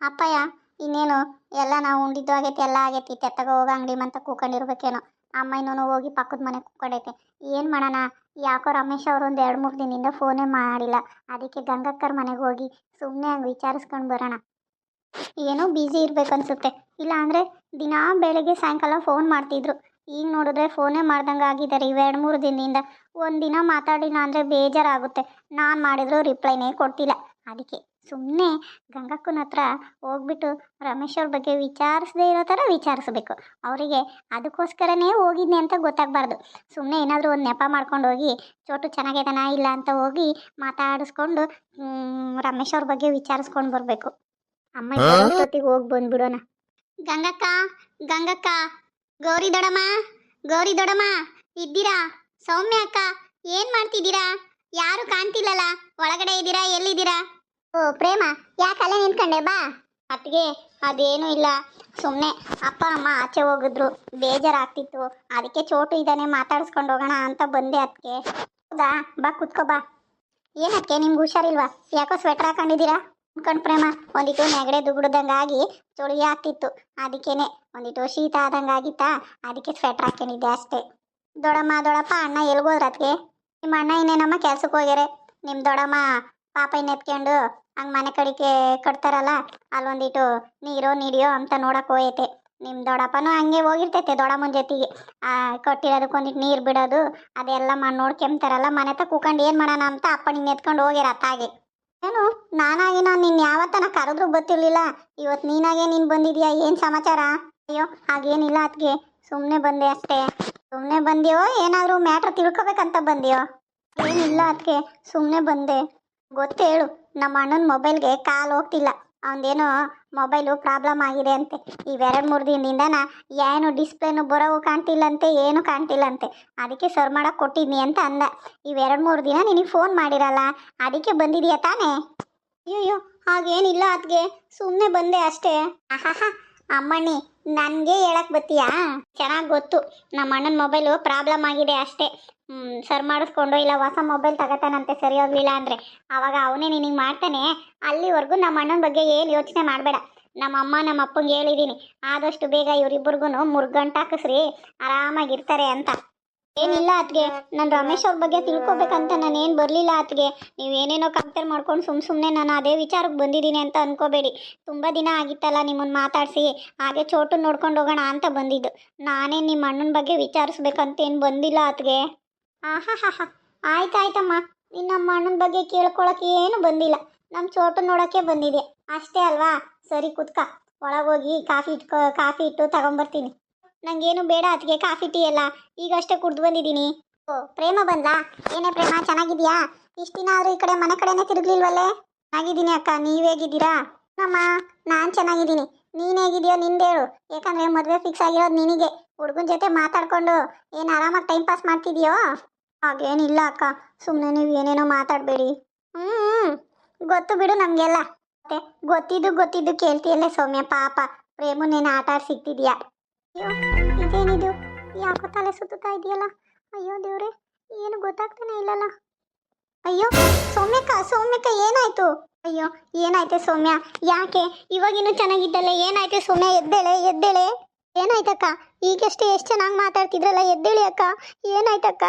ಅಪ್ಪಯ್ಯ, ಇನ್ನೇನು? ಎಲ್ಲ ನಾವು ಉಂಡಿದ್ದು ಆಗೈತೆ, ಎಲ್ಲ ಆಗೈತಿ. ತೆತ್ತಗ ಹೋಗ ಅಂಗಡಿ ಮಂತ ಕೂಕೊಂಡಿರ್ಬೇಕೇನೋ. ಅಮ್ಮ ಇನ್ನೂ ಹೋಗಿ ಪಕ್ಕದ ಮನೆ ಕೂಕೊಂಡೈತೆ ಏನು ಮಾಡೋಣ? ಯಾಕೋ ರಮೇಶ್ ಅವರು ಒಂದು ಎರಡು ಮೂರು ದಿನದಿಂದ ಫೋನೇ ಮಾಡಿಲ್ಲ. ಅದಕ್ಕೆ ಗಂಗಕ್ಕರ ಮನೆಗೆ ಹೋಗಿ ಸುಮ್ಮನೆ ಹಂಗೆ ವಿಚಾರಿಸ್ಕೊಂಡು ಬರೋಣ. ಏನೋ ಬ್ಯುಸಿ ಇರ್ಬೇಕು ಅನ್ಸುತ್ತೆ. ಇಲ್ಲ ಅಂದರೆ ದಿನಾ ಬೆಳಗ್ಗೆ ಸಾಯಂಕಾಲ ಫೋನ್ ಮಾಡ್ತಿದ್ರು. ಈಗ ನೋಡಿದ್ರೆ ಫೋನೇ ಮಾಡ್ದಂಗೆ ಆಗಿದ್ದಾರೆ. ಇವೆರಡು ಮೂರು ದಿನದಿಂದ ಒಂದಿನ ಮಾತಾಡಿಲ್ಲ ಅಂದರೆ ಬೇಜಾರಾಗುತ್ತೆ. ನಾನು ಮಾಡಿದ್ರು ರಿಪ್ಲೈನೇ ಕೊಡ್ತಿಲ್ಲ ಅದಕ್ಕೆ ಸುಮ್ಮನೆ ಗಂಗಕ್ಕನ ಹತ್ರ ಹೋಗ್ಬಿಟ್ಟು ರಮೇಶ್ ಅವ್ರ ಬಗ್ಗೆ ವಿಚಾರಿಸದೇ ಇರೋ ಥರ ವಿಚಾರಿಸ್ಬೇಕು. ಅವರಿಗೆ ಅದಕ್ಕೋಸ್ಕರನೇ ಹೋಗಿದ್ನಿ ಅಂತ ಗೊತ್ತಾಗಬಾರ್ದು. ಸುಮ್ಮನೆ ಏನಾದರೂ ಒಂದು ನೆಪ ಮಾಡ್ಕೊಂಡು ಹೋಗಿ ಚೋಟು ಚೆನ್ನಾಗಿದ್ದಾನಾ ಇಲ್ಲ ಅಂತ ಹೋಗಿ ಮಾತಾಡಿಸ್ಕೊಂಡು ರಮೇಶ್ ಅವ್ರ ಬಗ್ಗೆ ವಿಚಾರಿಸ್ಕೊಂಡು ಬರಬೇಕು. ಅಮ್ಮ ಜೊತೆಗೆ ಹೋಗಿ ಬಂದ್ಬಿಡೋಣ? ಗಂಗಕ್ಕ ಗಂಗಕ್ಕ ಗೌರಿ ದೊಡಮ್ಮ ಗೌರಿ ದೊಡಮ್ಮ ಇದ್ದೀರಾ? ಸೌಮ್ಯ ಅಕ್ಕ ಏನು ಮಾಡ್ತಿದ್ದೀರಾ? ಯಾರು ಕಾಣ್ತಿಲ್ಲಲ್ಲ? ಒಳಗಡೆ ಇದ್ದೀರಾ? ಎಲ್ಲಿದ್ದೀರಾ? ಓ, ಪ್ರೇಮ ಯಾಕಲ್ಲ ನಿಂತ್ಕೊಂಡೆ? ಬಾ. ಅತ್ತಿಗೆ, ಅದೇನು ಇಲ್ಲ. ಸುಮ್ಮನೆ ಅಪ್ಪ, ಅಮ್ಮ ಆಚೆ ಹೋಗಿದ್ರು. ಬೇಜಾರಾಗ್ತಿತ್ತು. ಅದಕ್ಕೆ ಚೋಟು ಇದ್ದಾನೆ, ಮಾತಾಡಿಸ್ಕೊಂಡು ಹೋಗೋಣ ಅಂತ ಬಂದೆ ಅದಕ್ಕೆ ಹೌದಾ? ಬಾ, ಕುತ್ಕೋ, ಬಾ. ಏನಕ್ಕೆ ನಿಮ್ಗೆ ಹುಷಾರಿಲ್ವಾ? ಯಾಕೋ ಸ್ವೆಟರ್ ಹಾಕೊಂಡಿದ್ದೀರಾ? ಅನ್ಕೊಂಡು ಪ್ರೇಮ, ಒಂದಿಟ್ಟು ನೆಗಡೆ ದುಗುಡ್ದಂಗೆ ಆಗಿ ಚಳಿ ಆಗ್ತಿತ್ತು. ಅದಕ್ಕೇನೆ ಒಂದಿಟ್ಟು ಶೀತ ಆದಂಗೆ ಆಗಿತ್ತಾ ಅದಕ್ಕೆ ಸ್ವೆಟ್ರ್ ಹಾಕೊಂಡಿದ್ದೆ ಅಷ್ಟೇ. ದೊಡಮ್ಮ, ದೊಡಪ್ಪ, ಅಣ್ಣ ಎಲ್ಗೋದ್ರ ಅದಕ್ಕೆ ನಿಮ್ಮ ಅಣ್ಣ ಇನ್ನೇನಮ್ಮ ಕೆಲ್ಸಕ್ಕೆ ಹೋಗ್ಯಾರೆ? ನಿಮ್ಮ ದೊಡಮ್ಮ ಪಾಪ ಎತ್ಕೊಂಡು ಹಂಗೆ ಮನೆ ಕಡೆಗೆ ಕಟ್ತಾರಲ್ಲ ಅಲ್ಲೊಂದಿಟ್ಟು ನೀರೋ ನೀಡಿಯೋ ಅಂತ ನೋಡಕ್ಕೆ ಹೋಯೈತೆ ನಿಮ್ಮ ದೊಡ್ಡಪ್ಪನೂ ಹಂಗೆ ಹೋಗಿರ್ತೈತೆ ದೊಡ್ಡಮ್ಮನ ಜೊತೆಗೆ. ಕಟ್ಟಿರೋದಕ್ಕೊಂದಿಟ್ಟು ನೀರು ಬಿಡೋದು, ಅದೆಲ್ಲ ಮಾಡಿ ನೋಡ್ಕೊಂತಾರಲ್ಲ ಮನೆ ತಕ್ಕ ಕೂಕೊಂಡು ಏನು ಮಾಡೋಣ ಅಂತ ಅಪ್ಪ ನಿನ್ನ ಎತ್ಕೊಂಡು ಹೋಗ್ಯಾರ ಅತ್ತಾಗೆ. ಏನು, ನಾನಾಗಿ ನಾನು ನಿನ್ನ ಯಾವತ್ತನ ಕರೆದ್ರೂ ಗೊತ್ತಿರಲಿಲ್ಲ. ಇವತ್ತು ನೀನಾಗೆ ನೀನು ಬಂದಿದ್ಯಾ, ಏನು ಸಮಾಚಾರ? ಅಯ್ಯೋ, ಹಾಗೇನಿಲ್ಲ ಅದಕ್ಕೆ ಸುಮ್ಮನೆ ಬಂದೆ ಅಷ್ಟೇ. ಸುಮ್ಮನೆ ಬಂದ್ಯೋ, ಏನಾದರೂ ಮ್ಯಾಟ್ರ್ ತಿಳ್ಕೊಬೇಕಂತ ಬಂದ್ಯೋ? ಏನಿಲ್ಲ ಅದಕ್ಕೆ ಸುಮ್ಮನೆ ಬಂದೆ. ಗೊತ್ತು ಹೇಳು ನಮ್ಮ ಅಣ್ಣನ ಮೊಬೈಲ್ಗೆ ಕಾಲ್ ಹೋಗ್ತಿಲ್ಲ. ಅವನದೇನೋ ಮೊಬೈಲು ಪ್ರಾಬ್ಲಮ್ ಆಗಿದೆ ಅಂತೆ. ಇವೆರಡು ಮೂರು ದಿನದಿಂದನ ಏನು ಡಿಸ್ಪ್ಲೇನು ಬರೋವು ಕಾಣ್ತಿಲ್ಲಂತೆ, ಏನು ಕಾಣ್ತಿಲ್ಲಂತೆ. ಅದಕ್ಕೆ ಸರ್ ಮಾಡಕ್ಕೆ ಕೊಟ್ಟಿದ್ನಿ ಅಂತ ಅಂದ. ಇವೆರಡು ಮೂರು ದಿನ ನಿನಗೆ ಫೋನ್ ಮಾಡಿರಲ್ಲ, ಅದಕ್ಕೆ ಬಂದಿದೆಯಾ ತಾನೇ? ಅಯ್ಯೋ ಹಾಗೇನಿಲ್ಲ ಅದಕ್ಕೆ ಸುಮ್ಮನೆ ಬಂದೆ ಅಷ್ಟೇ. ಆಹಾಹಾ, ಅಮ್ಮಣ್ಣಿ, ನನಗೆ ಹೇಳಕ್ ಬತ್ತೀಯಾ? ಚೆನ್ನಾಗಿ ಗೊತ್ತು, ನಮ್ಮ ಅಣ್ಣನ ಮೊಬೈಲು ಪ್ರಾಬ್ಲಮ್ ಆಗಿದೆ ಅಷ್ಟೇ. ಸರ್ ಮಾಡಿಸ್ಕೊಂಡು ಇಲ್ಲ, ಹೊಸ ಮೊಬೈಲ್ ತಗೋತಾನಂತೆ, ಸರಿ ಹೋಗ್ಲಿಲ್ಲ ಅಂದರೆ. ಆವಾಗ ಅವನೇ ನಿನಗೆ ಮಾಡ್ತಾನೆ. ಅಲ್ಲಿವರೆಗೂ ನಮ್ಮ ಅಣ್ಣನ ಬಗ್ಗೆ ಏನು ಯೋಚನೆ ಮಾಡಬೇಡ. ನಮ್ಮ ಅಮ್ಮ, ನಮ್ಮ ಅಪ್ಪಂಗೆ ಹೇಳಿದ್ದೀನಿ ಆದಷ್ಟು ಬೇಗ ಇವರಿಬ್ಬರಿಗೂ ಮುರ್ಗಂಟು ಹಾಕಿಸ್ರಿ. ಆರಾಮಾಗಿರ್ತಾರೆ ಅಂತ. ಏನಿಲ್ಲ ಅತ್ಗೆ. ನಾನು ರಮೇಶ್ ಅವ್ರ ಬಗ್ಗೆ ತಿಳ್ಕೊಬೇಕಂತ ನಾನು ಏನು ಬರಲಿಲ್ಲ ಅತ್ಗೆ. ಏನೇನೋ ಕಂಪೇರ್ ಮಾಡ್ಕೊಂಡು ಸುಮ್ಮ ಸುಮ್ಮನೆ ನಾನು ಅದೇ ವಿಚಾರಕ್ಕೆ ಬಂದಿದ್ದೀನಿ ಅಂತ ಅನ್ಕೋಬೇಡಿ. ತುಂಬ ದಿನ ಆಗಿತ್ತಲ್ಲ ನಿಮ್ಮನ್ನು ಮಾತಾಡಿಸಿ. ಹಾಗೆ ಚೋಟು ನೋಡ್ಕೊಂಡು ಹೋಗೋಣ ಅಂತ ಬಂದಿದ್ದು. ನಾನೇ ನಿಮ್ಮ ಅಣ್ಣನ ಬಗ್ಗೆ ವಿಚಾರಿಸ್ಬೇಕಂತೇನು ಬಂದಿಲ್ಲ ಅತ್ಗೆ. ಆಹಾ ಹಾ ಹಾ ಆಯ್ತಾಯ್ತಮ್ಮ ಅಣ್ಣನ ಬಗ್ಗೆ ಕೇಳ್ಕೊಳಕ್ಕೆ ಏನು ಬಂದಿಲ್ಲ. ನಮ್ಮ ಚೋಟು ನೋಡೋಕ್ಕೆ ಬಂದಿದೆ ಅಷ್ಟೇ ಅಲ್ವಾ? ಸರಿ ಕುತ್ಕ. ಒಳಗೋಗಿ ಕಾಫಿ ಇಟ್ಕೊ, ಕಾಫಿ ಇಟ್ಟು ತಗೊಂಬರ್ತೀನಿ. ನಂಗೇನು ಬೇಡ ಅದಕ್ಕೆ ಕಾಫಿ, ಟೀ ಎಲ್ಲ. ಈಗಷ್ಟೇ ಕುಡ್ದು ಬಂದಿದ್ದೀನಿ. ಓ, ಪ್ರೇಮ ಬಂದ್ಲಾ? ಏನೇ ಪ್ರೇಮ, ಚೆನ್ನಾಗಿದ್ಯಾ? ಇಷ್ಟು ದಿನ ಆದ್ರೂ ಈ ಕಡೆ ಮನೆ ಕಡೆನೇ ತಿರುಗ್ಲಿಲ್ವಲ್ಲೇ? ಚೆನ್ನಾಗಿದ್ದೀನಿ ಅಕ್ಕ, ನೀವು ಹೇಗಿದ್ದೀರಾ? ಅಮ್ಮ ನಾನು ಚೆನ್ನಾಗಿದ್ದೀನಿ. ನೀನು ಹೇಗಿದೆಯೋ ನಿಂದು ಹೇಳು. ಯಾಕಂದ್ರೆ ಮದುವೆ ಫಿಕ್ಸ್ ಆಗಿರೋದು ನಿನಗೆ. ಹುಡುಗನ ಜೊತೆ ಮಾತಾಡ್ಕೊಂಡು ಏನು ಆರಾಮಾಗಿ ಟೈಮ್ ಪಾಸ್ ಮಾಡ್ತಿದ್ಯೋ? ಹಾಗೇನಿಲ್ಲ ಅಕ್ಕ. ಸುಮ್ಮನೆ ನೀವು ಏನೇನೋ ಮಾತಾಡಬೇಡಿ. ಹ್ಞೂ ಗೊತ್ತು ಬಿಡು ನಮಗೆಲ್ಲ ಮತ್ತೆ ಗೊತ್ತಿದ್ದು ಗೊತ್ತಿದ್ದು ಕೇಳ್ತೀಯಲ್ಲ ಸೌಮ್ಯ, ಪಾಪ. ಪ್ರೇಮು ಪ್ರೇಮನೇನು ಆಟ ಸಿಕ್ತಿದ್ಯಾ ಅಯ್ಯೋ, ಇದೇನಿದು? ಯಾಕೋ ತಲೆ ಸುತ್ತುತ್ತಾ ಇದೆಯಲ್ಲ? ಅಯ್ಯೋ ದೇವ್ರೆ, ಏನು ಗೊತ್ತಾಗ್ತಾನೆ ಇಲ್ಲಲ್ಲ. ಅಯ್ಯೋ, ಸೌಮ್ಯಕ್ಕ ಸೌಮ್ಯಕ್ಕ ಏನಾಯ್ತು? ಅಯ್ಯೋ, ಏನಾಯ್ತೆ ಸೌಮ್ಯ? ಯಾಕೆ? ಇವಾಗಿನ್ನೂ ಚೆನ್ನಾಗಿದ್ದಲ್ಲ? ಏನಾಯ್ತು ಸೌಮ್ಯ, ಎದ್ದೇಳೆ ಎದ್ದೇಳೆ? ಏನಾಯ್ತಕ್ಕ? ಈಗಷ್ಟೇ ಎಷ್ಟು ಚೆನ್ನಾಗಿ ಮಾತಾಡ್ತಿದ್ರಲ್ಲ, ಎದ್ದೇಳಿ ಅಕ್ಕ? ಏನಾಯ್ತಕ್ಕ?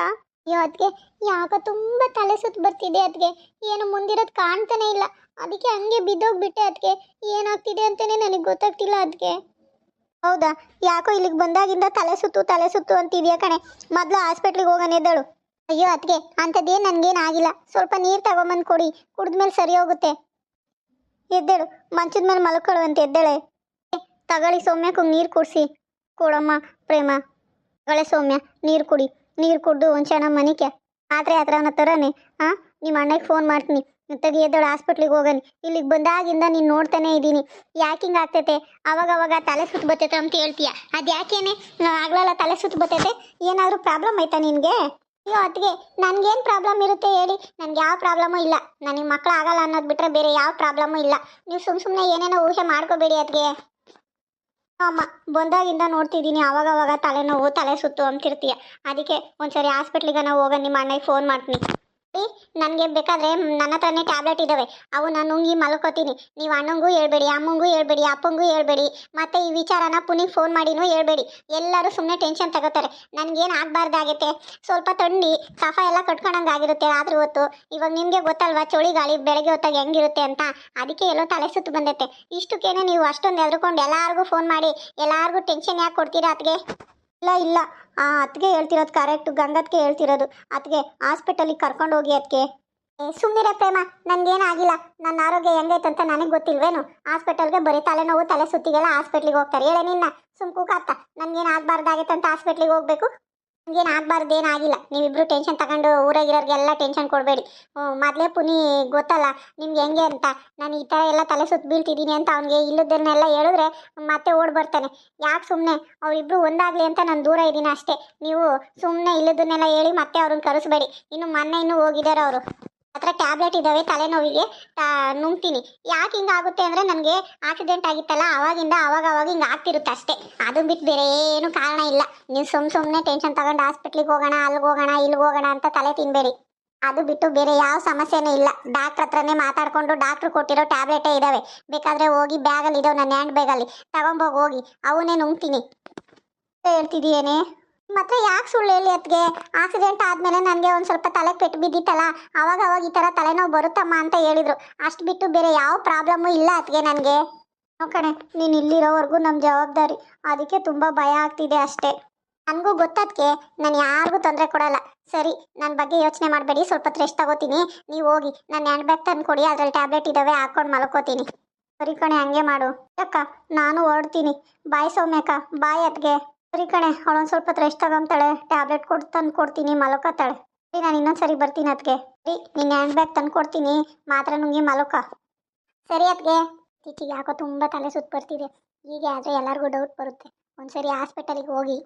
ಅಯ್ಯೋ ಅದಕ್ಕೆ ಯಾಕೋ ತುಂಬ ತಲೆ ಸುತ್ತು ಬರ್ತಿದೆ ಅದಕ್ಕೆ ಏನು ಮುಂದಿರೋದು ಕಾಣ್ತಾನೆ ಇಲ್ಲ. ಅದಕ್ಕೆ ಹಂಗೆ ಬಿದ್ದೋಗ್ಬಿಟ್ಟೆ ಅದಕ್ಕೆ ಏನಾಗ್ತಿದೆ ಅಂತಲೇ ನನಗೆ ಗೊತ್ತಾಗ್ತಿಲ್ಲ ಅದಕ್ಕೆ ಹೌದಾ? ಯಾಕೋ ಇಲ್ಲಿಗೆ ಬಂದಾಗಿಂದ ತಲೆ ಸುತ್ತು ತಲೆ ಸುತ್ತು ಅಂತಿದ್ಯಾ ಕಣೆ. ಮೊದಲು ಹಾಸ್ಪಿಟ್ಲಿಗೆ ಹೋಗೋಣ ಎದ್ದಳು. ಅಯ್ಯೋ ಅದಕ್ಕೆ ಅಂಥದ್ದೇನು ನನಗೇನು ಆಗಿಲ್ಲ. ಸ್ವಲ್ಪ ನೀರು ತಗೊಂಬಂದು ಕೊಡಿ. ಕುಡಿದ್ಮೇಲೆ ಸರಿ ಹೋಗುತ್ತೆ. ಎದ್ದೇಳು. ಮಂಚದ ಮೇಲೆ ಮಲ್ಕೊಳ್ಳು ಅಂತ ಎದ್ದೇಳೆ ತಗೊಳ್ಳಿ ಸೌಮ್ಯಕ್ಕೆ ನೀರು ಕುಡಿಸಿ. ಕೊಡಮ್ಮ ಪ್ರೇಮ. ತಗೊಳ್ಳೆ ಸೌಮ್ಯ, ನೀರು ಕುಡಿ. ನೀರು ಕುಡ್ದು ಒಂದು ಕ್ಷಣ ಮನಿಕೆ ಮಾತ್ರೆ ಹತ್ರ ಅವನ ತರನೆ ಹಾಂ ನಿಮ್ಮ ಅಣ್ಣಗೆ ಫೋನ್ ಮಾಡ್ತೀನಿ. ತೆಗಿ ಎದ್ದೋಳು ಹಾಸ್ಪಿಟ್ಲಿಗೆ ಹೋಗನಿ. ಇಲ್ಲಿಗೆ ಬಂದಾಗಿಂದ ನೀನು ನೋಡ್ತಾನೆ ಇದ್ದೀನಿ ಯಾಕೆ ಹಿಂಗೆ ಆಗ್ತೈತೆ? ಅವಾಗ ಅವಾಗ ತಲೆ ಸುತ್ತು ಬರ್ತೈತೆ ಅಂತ ಹೇಳ್ತೀಯ. ಅದು ಯಾಕೇನೆ? ಆಗ್ಲಲ್ಲ ತಲೆ ಸುತ್ತು ಬರ್ತೈತೆ ಏನಾದರೂ ಪ್ರಾಬ್ಲಮ್ ಆಯ್ತಾ ನಿನಗೆ? ಅಯ್ಯೋ ಅದಕ್ಕೆ ನನಗೇನು ಪ್ರಾಬ್ಲಮ್ ಇರುತ್ತೆ ಹೇಳಿ. ನನಗೆ ಯಾವ ಪ್ರಾಬ್ಲಮೂ ಇಲ್ಲ. ನನಗೆ ಮಕ್ಕಳು ಆಗಲ್ಲ ಅನ್ನೋದು ಬಿಟ್ಟರೆ ಬೇರೆ ಯಾವ ಪ್ರಾಬ್ಲಮೂ ಇಲ್ಲ. ನೀವು ಸುಮ್ಮ ಸುಮ್ಮನೆ ಏನೇನೋ ಊಹೆ ಮಾಡ್ಕೋಬೇಡಿ ಅದಕ್ಕೆ ಅಮ್ಮ ಬಂದಾಗಿಂದ ನೋಡ್ತಿದ್ದೀನಿ ಅವಾಗ ತಲೆನೋವು, ತಲೆ ಸುತ್ತು ಅಂತಿರ್ತೀಯ. ಅದಕ್ಕೆ ಒಂದ್ಸರಿ ಹಾಸ್ಪಿಟ್ಲಿಗೆ ನಾವು ಹೋಗೋಣ ನಿಮ್ಮ ಅಣ್ಣಗೆ ಫೋನ್ ಮಾಡ್ತೀನಿ. ನನಗೆ ಬೇಕಾದ್ರೆ ನನ್ನ ಹತ್ರನೇ ಟ್ಯಾಬ್ಲೆಟ್ ಇದ್ದಾವೆ ಅವು ನಾನು ನುಂಗಿ ಮಲ್ಕೋತೀನಿ. ನೀವು ಅಣ್ಣಂಗೂ ಹೇಳ್ಬೇಡಿ, ಅಮ್ಮಂಗೂ ಹೇಳ್ಬೇಡಿ, ಅಪ್ಪಂಗೂ ಹೇಳ್ಬೇಡಿ, ಮತ್ತೆ ಈ ವಿಚಾರನ ಪುನೀಗೆ ಫೋನ್ ಮಾಡಿನೂ ಹೇಳ್ಬೇಡಿ. ಎಲ್ಲರೂ ಸುಮ್ಮನೆ ಟೆನ್ಷನ್ ತಗೋತಾರೆ. ನನಗೇನು ಆಗಬಾರ್ದಾಗೈತೆ ಸ್ವಲ್ಪ ತಣ್ಣಿ, ಕಫ ಎಲ್ಲ ಕಟ್ಕೊಂಡಂಗೆ ಆಗಿರುತ್ತೆ ರಾತ್ರಿ ಹೊತ್ತು. ಇವಾಗ ನಿಮಗೆ ಗೊತ್ತಲ್ವಾ, ಚಳಿ ಗಾಳಿ ಬೆಳಗ್ಗೆ ಹೊತ್ತಾಗ ಹೆಂಗಿರುತ್ತೆ ಅಂತ? ಅದಕ್ಕೆ ಎಲ್ಲೋ ತಲೆ ಸುತ್ತು ಬಂದೈತೆ. ಇಷ್ಟಕ್ಕೇನೆ ನೀವು ಅಷ್ಟೊಂದು ಎದ್ರುಕೊಂಡು ಎಲ್ಲರಿಗೂ ಫೋನ್ ಮಾಡಿ, ಎಲ್ಲರಿಗೂ ಟೆನ್ಷನ್ ಯಾಕೆ ಕೊಡ್ತೀರಾ ಅದಕ್ಕೆ ಇಲ್ಲ ಇಲ್ಲ. ಆ ಅತ್ತಿಗೆ ಹೇಳ್ತಿರೋದು ಕರೆಕ್ಟ್ ಗಂಗತ್ಗೆ ಹೇಳ್ತಿರೋದು. ಅತ್ಗೆ ಹಾಸ್ಪಿಟಲಿಗೆ ಕರ್ಕೊಂಡು ಹೋಗಿ ಅದಕ್ಕೆ ಸುಮ್ಮನಿರೆ ಪ್ರೇಮ. ನನಗೇನಾಗಿಲ್ಲ ನನ್ನ ಆರೋಗ್ಯ ಹೆಂಗೈತೆ ಅಂತ ನನಗೆ ಗೊತ್ತಿಲ್ವೇನು? ಹಾಸ್ಪಿಟಲ್ಗೆ ಬರೀ ತಲೆನೋವು, ತಲೆ ಸುತ್ತಿಗೆಲ್ಲ ಹಾಸ್ಪಿಟ್ಲಿಗೆ ಹೋಗ್ತಾರೆ. ಹೇಳೇ ನಿನ್ನ. ಸುಮ್ ಕೂಕಾತ್ತ ನನಗೇನು ಆಗಬಾರ್ದಾಗಿತ್ತು ಅಂತ ಹಾಸ್ಪಿಟ್ಲಿಗೆ ಹೋಗ್ಬೇಕು? ನನಗೇನು ಆಗಬಾರ್ದು ಏನಾಗಿಲ್ಲ ನೀವಿಬ್ರು ಟೆನ್ಷನ್ ತಗೊಂಡು ಊರಾಗಿರೋರಿಗೆಲ್ಲ ಟೆನ್ಷನ್ ಕೊಡಬೇಡಿ. ಮೊದಲೇ ಪುನಿ ಗೊತ್ತಲ್ಲ ನಿಮ್ಗೆ ಹೆಂಗೆ ಅಂತ. ನಾನು ಈ ಥರ ಎಲ್ಲ ತಲೆ ಸುತ್ತ ಬೀಳ್ತಿದ್ದೀನಿ ಅಂತ ಅವ್ನಿಗೆ ಇಲ್ಲದನ್ನೆಲ್ಲ ಹೇಳಿದ್ರೆ ಮತ್ತೆ ಓಡ್ ಬರ್ತಾನೆ. ಯಾಕೆ ಸುಮ್ಮನೆ ಅವರಿಬ್ರು ಒಂದಾಗಲಿ ಅಂತ ನಾನು ದೂರ ಇದ್ದೀನಿ ಅಷ್ಟೇ. ನೀವು ಸುಮ್ಮನೆ ಇಲ್ಲದನ್ನೆಲ್ಲ ಹೇಳಿ ಮತ್ತೆ ಅವ್ರನ್ನ ಕರೆಸ್ಬೇಡಿ. ಇನ್ನು ಮೊನ್ನೆ ಇನ್ನೂ ಹೋಗಿದ್ದಾರೆ ಅವರು. ಹತ್ರ ಟ್ಯಾಬ್ಲೆಟ್ ಇದ್ದಾವೆ ತಲೆನೋವಿಗೆ ನುಂಗ್ತೀನಿ. ಯಾಕೆ ಹಿಂಗಾಗುತ್ತೆ ಅಂದರೆ ನನಗೆ ಆಕ್ಸಿಡೆಂಟ್ ಆಗಿತ್ತಲ್ಲ, ಅವಾಗಿಂದ ಅವಾಗ ಅವಾಗ ಹಿಂಗೆ ಆಗ್ತಿರುತ್ತೆ ಅಷ್ಟೇ. ಅದು ಬಿಟ್ಟು ಬೇರೆ ಏನು ಕಾರಣ ಇಲ್ಲ. ನೀವು ಸುಮ್ ಸುಮ್ಮನೆ ಟೆನ್ಷನ್ ತಗೊಂಡು ಹಾಸ್ಪಿಟ್ಲಿಗೆ ಹೋಗೋಣ ಅಲ್ಲಿಗೆ ಹೋಗೋಣ ಇಲ್ಲಿಗೆ ಹೋಗೋಣ ಅಂತ ತಲೆ ತಿನ್ಬೇಡಿ. ಅದು ಬಿಟ್ಟು ಬೇರೆ ಯಾವ ಸಮಸ್ಯೆನೂ ಇಲ್ಲ. ಡಾಕ್ಟ್ರ್ ಹತ್ರನೇ ಮಾತಾಡ್ಕೊಂಡು ಡಾಕ್ಟ್ರು ಕೊಟ್ಟಿರೋ ಟ್ಯಾಬ್ಲೆಟೇ ಇದ್ದಾವೆ ಬೇಕಾದರೆ ಹೋಗಿ ಬ್ಯಾಗಲ್ಲಿ ಇದಾವೆ, ನನ್ನ ಹ್ಯಾಂಡ್ ಬ್ಯಾಗಲ್ಲಿ ತಗೊಂಬೋಗಿ ಹೋಗಿ ಅವನ್ನೇ ನುಂಗ್ತೀನಿ. ಹೇಳ್ತಿದೀಯೇನೆ? ಮತ್ತೆ ಯಾಕೆ ಸುಳ್ಳು ಹೇಳಿ ಅತ್ಗೆ? ಆಕ್ಸಿಡೆಂಟ್ ಆದಮೇಲೆ ನನಗೆ ಒಂದು ಸ್ವಲ್ಪ ತಲೆ ಪೆಟ್ಟು ಬಿದ್ದಿತ್ತಲ್ಲ, ಅವಾಗ ಅವಾಗ ಈ ಥರ ತಲೆನೋವು ಬರುತ್ತಮ್ಮ ಅಂತ ಹೇಳಿದ್ರು. ಅಷ್ಟು ಬಿಟ್ಟು ಬೇರೆ ಯಾವ ಪ್ರಾಬ್ಲಮ್ಮು ಇಲ್ಲ ಅತ್ಗೆ ನನಗೆ. ಕಣೆ, ನೀನು ಇಲ್ಲಿರೋವರೆಗೂ ನಮ್ಮ ಜವಾಬ್ದಾರಿ. ಅದಕ್ಕೆ ತುಂಬ ಭಯ ಆಗ್ತಿದೆ ಅಷ್ಟೇ. ನನಗೂ ಗೊತ್ತದಕ್ಕೆ ನಾನು ಯಾರಿಗೂ ತೊಂದರೆ ಕೊಡಲ್ಲ. ಸರಿ ನನ್ನ ಬಗ್ಗೆ ಯೋಚನೆ ಮಾಡಬೇಡಿ, ಸ್ವಲ್ಪ ರೆಸ್ಟ್ ತಗೋತೀನಿ. ನೀವು ಹೋಗಿ ನನ್ನ ಹ್ಯಾಂಡ್ ಬ್ಯಾಗ್ ತಂದು ಕೊಡಿ, ಅದ್ರಲ್ಲಿ ಟ್ಯಾಬ್ಲೆಟ್ ಇದ್ದಾವೆ ಹಾಕೊಂಡು ಮಲ್ಕೋತೀನಿ. ಸರಿ ಕಣೆ, ಹಂಗೆ ಮಾಡು. ಅಕ್ಕ, ನಾನು ಹೊರಡ್ತೀನಿ. ಬಾಯ್ ಸೌಮ್ಯಕ್ಕ, ಬಾಯ್ ಅತ್ಗೆ. ಸರಿ ಕಣೆ, ಅವಳೊಂದು ಸ್ವಲ್ಪ ರೆಸ್ಟ್ ತಗೊಂತಾಳೆ ಟ್ಯಾಬ್ಲೆಟ್ ಕೊಟ್ಟು ತಂದು ಕೊಡ್ತೀನಿ ಮಲ್ಕೋತಾಳೆ ಸರಿ, ನಾನು ಇನ್ನೊಂದು ಸರಿ ಬರ್ತೀನಿ ಅದಕ್ಕೆ ಸರಿ, ನಿನ್ನ ಹ್ಯಾಂಡ್ ಬ್ಯಾಗ್ ತಂದು ಕೊಡ್ತೀನಿ, ಮಾತ್ರ ನುಂಗಿ ಮಲಕ. ಸರಿ ಅದಕ್ಕೆ ಇತ್ತೀಚೆಗೆ ಯಾಕೋ ತುಂಬ ತಲೆ ಸುತ್ತ ಬರ್ತಿದೆ. ಹೀಗೆ ಆದರೆ ಎಲ್ಲರಿಗೂ ಡೌಟ್ ಬರುತ್ತೆ. ಒಂದ್ಸರಿ ಹಾಸ್ಪಿಟಲಿಗೆ ಹೋಗಿ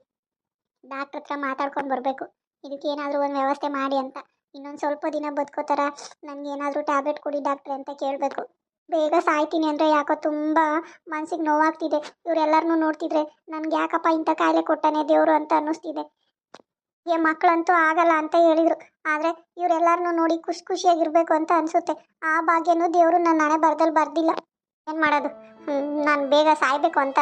ಡಾಕ್ಟ್ರ್ ಹತ್ರ ಮಾತಾಡ್ಕೊಂಡು ಬರಬೇಕು. ಇದಕ್ಕೆ ಏನಾದರೂ ಒಂದು ವ್ಯವಸ್ಥೆ ಮಾಡಿ ಅಂತ. ಇನ್ನೊಂದು ಸ್ವಲ್ಪ ದಿನ ಬದುಕೋತಾರ ನನಗೆ ಏನಾದರೂ ಟ್ಯಾಬ್ಲೆಟ್ ಕೊಡಿ ಡಾಕ್ಟ್ರೆ ಅಂತ ಕೇಳಬೇಕು. ಬೇಗ ಸಾಯ್ತೀನಿ ಅಂದರೆ ಯಾಕೋ ತುಂಬ ಮನ್ಸಿಗೆ ನೋವಾಗ್ತಿದೆ. ಇವರೆಲ್ಲರನ್ನೂ ನೋಡ್ತಿದ್ರೆ ನನಗೆ ಯಾಕಪ್ಪ ಇಂಥ ಕಾಯಿಲೆ ಕೊಟ್ಟಾನೆ ದೇವರು ಅಂತ ಅನ್ನಿಸ್ತಿದೆ. ಏ ಮಕ್ಕಳಂತೂ ಆಗಲ್ಲ ಅಂತ ಹೇಳಿದ್ರು. ಆದರೆ ಇವರೆಲ್ಲರನ್ನೂ ನೋಡಿ ಖುಷಿ ಖುಷಿಯಾಗಿರ್ಬೇಕು ಅಂತ ಅನ್ಸುತ್ತೆ. ಆ ಭಾಗ್ಯನೂ ದೇವರು ನನ್ನ ಹಣೆ ಬರ್ದಲ್ಲಿ ಬರ್ದಿಲ್ಲ. ಏನು ಮಾಡೋದು? ನಾನು ಬೇಗ ಸಾಯ್ಬೇಕು ಅಂತ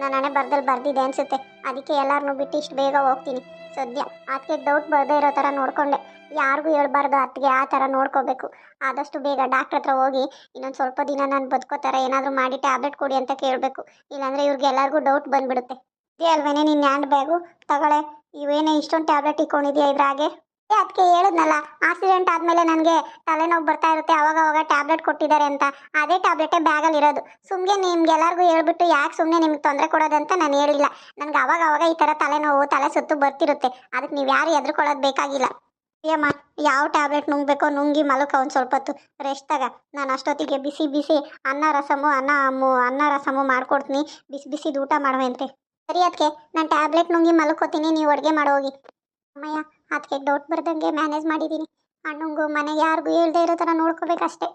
ನನ್ನ ಹಣೆ ಬರ್ದಲ್ಲಿ ಬರ್ದಿದೆ ಅನ್ಸುತ್ತೆ. ಅದಕ್ಕೆ ಎಲ್ಲರನ್ನೂ ಬಿಟ್ಟು ಇಷ್ಟು ಬೇಗ ಹೋಗ್ತೀನಿ. ಸದ್ಯ ಅದಕ್ಕೆ ಡೌಟ್ ಬರದೇ ಇರೋ ಥರ ನೋಡಿಕೊಂಡೆ. ಯಾರಿಗೂ ಹೇಳ್ಬಾರ್ದು. ಅತ್ತಿಗೆ ಆ ಥರ ನೋಡ್ಕೋಬೇಕು. ಆದಷ್ಟು ಬೇಗ ಡಾಕ್ಟ್ರ್ ಹತ್ರ ಹೋಗಿ ಇನ್ನೊಂದು ಸ್ವಲ್ಪ ದಿನ ನಾನು ಬದುಕೋತಾರೆ, ಏನಾದರೂ ಮಾಡಿ ಟ್ಯಾಬ್ಲೆಟ್ ಕೊಡಿ ಅಂತ ಕೇಳಬೇಕು. ಇಲ್ಲಾಂದರೆ ಇವ್ರಿಗೆ ಎಲ್ಲರಿಗೂ ಡೌಟ್ ಬಂದ್ಬಿಡುತ್ತೆ. ಇದೇ ಅಲ್ವೇನೆ ನಿನ್ನ ಹ್ಯಾಂಡ್ ಬ್ಯಾಗು ತಗೊಳ್ಳೆ ಇವೇನೇ ಇಷ್ಟೊಂದು ಟ್ಯಾಬ್ಲೆಟ್ ಇಟ್ಕೊಂಡಿದ್ಯಾ ಇದ್ರಾಗೆ? ಅದಕ್ಕೆ ಹೇಳಿದ್ನಲ್ಲ ಆಕ್ಸಿಡೆಂಟ್ ಆದಮೇಲೆ ನನಗೆ ತಲೆನೋವು ಬರ್ತಾ ಇರುತ್ತೆ, ಅವಾಗ ಅವಾಗ ಟ್ಯಾಬ್ಲೆಟ್ ಕೊಟ್ಟಿದ್ದಾರೆ ಅಂತ. ಅದೇ ಟ್ಯಾಬ್ಲೆಟೇ ಬ್ಯಾಗಲ್ಲಿ ಇರೋದು. ಸುಮ್ಮನೆ ನಿಮ್ಗೆ ಎಲ್ಲರಿಗೂ ಹೇಳ್ಬಿಟ್ಟು ಯಾಕೆ ಸುಮ್ಮನೆ ನಿಮ್ಗೆ ತೊಂದರೆ ಕೊಡೋದಂತ ನಾನು ಹೇಳಿಲ್ಲ. ನನಗೆ ಅವಾಗ ಅವಾಗ ಈ ಥರ ತಲೆನೋವು, ತಲೆ ಸುತ್ತು ಬರ್ತಿರುತ್ತೆ. ಅದಕ್ಕೆ ನೀವು ಯಾರು ಎದ್ರುಕೊಳ್ಳೋದು ಬೇಕಾಗಿಲ್ಲ. ಅಯ್ಯಮ್ಮ, ಯಾವ ಟ್ಯಾಬ್ಲೆಟ್ ನುಂಗ್ಬೇಕೋ ನುಂಗಿ ಮಲಕ ಒಂದು ಸ್ವಲ್ಪ ಹೊತ್ತು. ರೆಸ್ಟ್ ತಗ. ನಾನು ಅಷ್ಟೊತ್ತಿಗೆ ಬಿಸಿ ಬಿಸಿ ಅನ್ನ ರಸಮು, ಅನ್ನ ಮು- ಅನ್ನ ರಸಮು ಮಾಡ್ಕೊಡ್ತೀನಿ. ಬಿಸಿ ಬಿಸಿದು ಊಟ ಮಾಡುವಂತೆ ಸರಿ ಅದಕ್ಕೆ ನಾನು ಟ್ಯಾಬ್ಲೆಟ್ ನುಂಗಿ ಮಲ್ಕೋತೀನಿ, ನೀವು ಅಡುಗೆ ಮಾಡೋಗಿ ಅಮ್ಮಯ್ಯ ಅದಕ್ಕೆ ಡೌಟ್ ಬರ್ದಂಗೆ ಮ್ಯಾನೇಜ್ ಮಾಡಿದ್ದೀನಿ ಅಣ್ಣಂಗೂ ಮನೆಗೆ ಯಾರಿಗೂ ಹೇಳ್ದೆ ಇರೋ ಥರ ನೋಡ್ಕೋಬೇಕಷ್ಟೇ.